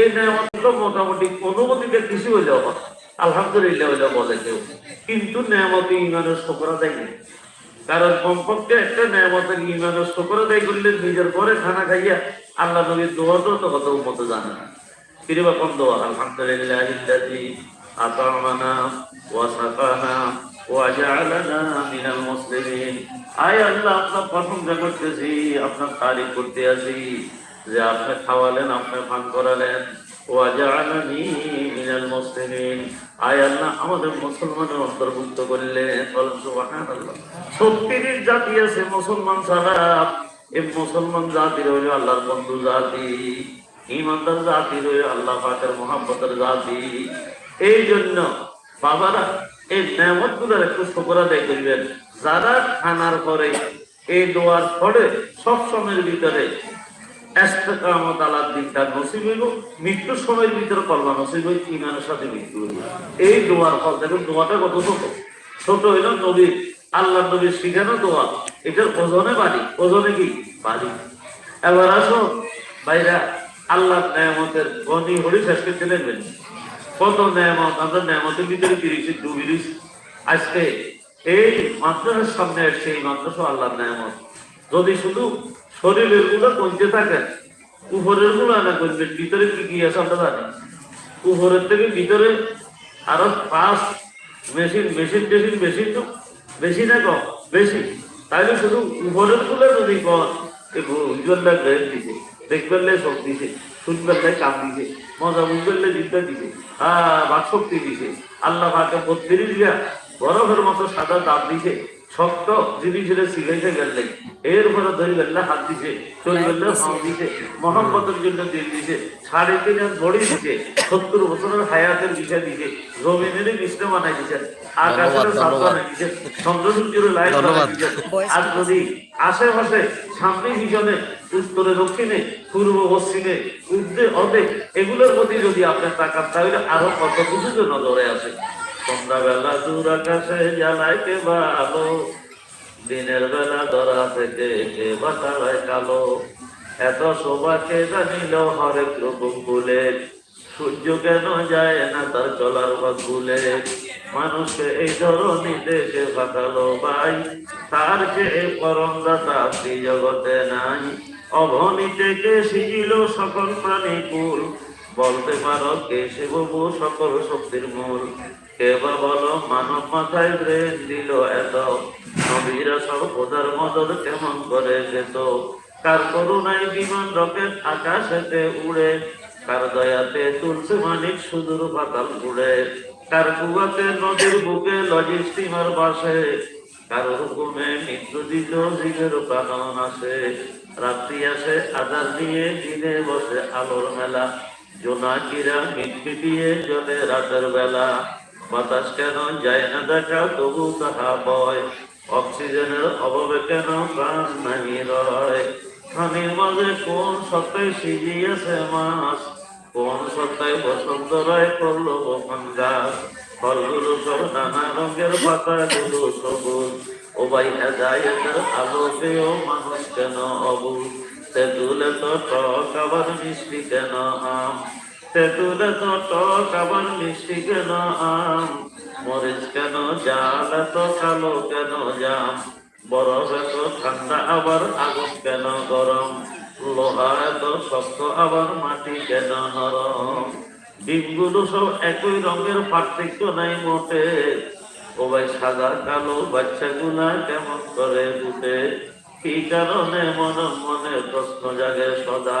এই নেয়ামতগুলো মোটামুটি অনুমতিতে হইলেও হয়। আলহামদুলিল্লাহ হইলেও বলে কেউ। কিন্তু নেয়ামতি ইমানের শোকরা দেয় না কারণ কমপক্ষে একটা নেয়ামতের ইমানের শোকরা দেয় করলে নিজের ঘরে খানা খাইয়া আল্লাহ নবীর দোয়াটাও তো কত মত জানে না। কিরিবা কোন দোয়া আলহামদুলিল্লাহ ইল্লাজি আতামানা ওয়া সাকানা আয় আল্লাহ আপনার প্রশংসা করতেছি, আপনার তারিফ করতে আছি যে আপনি খাওয়ালেন, আপনি পান করালেন। ওয়া জাআলানি মিনাল আল্লাহ, আমাদের মুসলমানের অন্তর্ভুক্ত জাতি আছে মুসলমান এই মুসলমান আল্লাহর বন্ধু জাতি। ইমানদার জাতি রয়ে আল্লাহ পাকের মোহাম্মতের জাতি। এই জন্য বাবারা, এই নেমতগুলোর একটু শুক্র আদায় করবেন। যারা খানার পরে এই দোয়ার পরে সব সময়ের ভিতরে এস্তেকামত আল্লাহ নবীর শিখানো দোয়া। এটার ওজনে বাড়ি। ওজনে কি? বাড়ি। এবার আসো, ভাইরা আল্লাহ নেয়ামতের গনি হরি শেষ করতে লাগবেন। কত নেয়ামত, আমরা নেয়ামতের ভিতরে ফিরেছি দু আজকে এই মাদ্রাসার সামনে আসছে এই মাদ্রাসা আল্লাহ নেয়ামত। যদি শুধু শরীরেরগুলো কমতে থাকেন উপরেরগুলো না করবেন ভিতরে কি কি আছে আমরা জানি। উপরের থেকে ভিতরে আরও পাঁচ মেশিন মেশিন টেশিন মেশিন তো বেশি না কম, বেশি। তাইলে শুধু উপরেরগুলো যদি কম গ্রহণ দিছে দেখবেনলে সব দিছে শুনবেনলে কাম দিছে মজা বুঝবেনলে জিদ্দা দিছে আহ বাক শক্তি দিছে আল্লাহ পাকে বত্রিশ গা বরফের মতো সাদা দাঁত দিছে। শক্ত শিখাইতে গেলে এর উপরে ধরে গেলে হাত দিছে চলবেলে পাও দিছে মোহাম্মতের জন্য দিন দিছে সাড়ে তিন হাত বড়ি দিছে সত্তর বছরের হায়াতের বিষয় দিছে জমিনের মিশ্র বানাই দিছে আকাশের সাপ বানাই দিছে চন্দ্র সূর্যের লাইট বানাই দিছে। আর যদি আশেপাশে সামনে পিছনে উত্তরে দক্ষিণে পূর্ব পশ্চিমে উদ্দে অদে এগুলোর প্রতি যদি আপনার তাকান তাহলে আরও কত কিছু নজরে আসে সন্ধ্যাবেলা দূর আকাশে জ্বালায় কে ভালো দিনের বেলা ধরা থেকে কে বাতালায় কালো। এত শোভাকে জানিল হরেক রকম বলে সূর্য কেন যায় না তার চলার পথ ভুলে মানুষকে এই ধরনী দেশে ফাঁকালো ভাই। তার চেয়ে পরম দাতা জগতে নাই। অভনি থেকে সিজিল সকল প্রাণী কুল বলতে পারো কে সে সকল শক্তির মূল? কে বা বলো, মানব মাথায় ব্রেন দিল এত। নবীরা সর্বদার মদত কেমন করে যেত? কার করুণায় বিমান রকেট আকাশেতে উড়ে? কার দয়াতে তুলসী মানিক সুদূর পাতাল ঘুরে? কার কুয়াতে নদীর বুকে লজি স্টিমার বাসে কার হুকুমে মৃত্যু দিত জীবের প্রাণন আসে রাত্রি আসে আধার নিয়ে দিনে বসে আলোর মেলা। জোনাকিরা মিটমিটিয়ে জলে রাতের বেলা। বাতাস কেন যায় না দেখা? তবু তাহা বয় অক্সিজেনের অভাবে কেন প্রাণ নামি রয় খানির মাঝে কোন সত্তায় সিজিয়েছে মাছ? কোন সত্তায় বসন্ত রায় করল বপন গাছ? ফলগুলো সব নানা রঙের পাতাগুলো সবুজ। ও ভাই হেদায়তের আলোকেও মানুষ কেন অবুজ? তেঁতুলে তো টক আবার মিষ্টি কেন আম? তো টক আবার মিষ্টি কেন আম মরিচ কেন কেন জাম? ঠান্ডা আবার আগুন কেন গরম? লোহা এত শক্ত, আবার মাটি কেন নরম? ডিমগুলো সব একই রঙের, পার্থক্য নাই মোটে। ও ভাই সাদা, কালো বাচ্চা বাচ্চাগুলা কেমন করে ফুটে কি কারণে মন মনে প্রশ্ন জাগে সদা?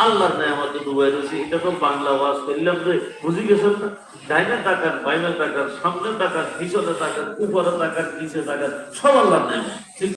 আল্লাহর তো দুবাই রয়েছে এটা তো বাংলা ওয়াজ করলাম রে বুঝি গেছেন না? ডাইনে তাকান, বাইনে তাকান, সামনে তাকান, পিছনে তাকান, উপরে তাকান, নিচে তাকান, সব আল্লাহ নাই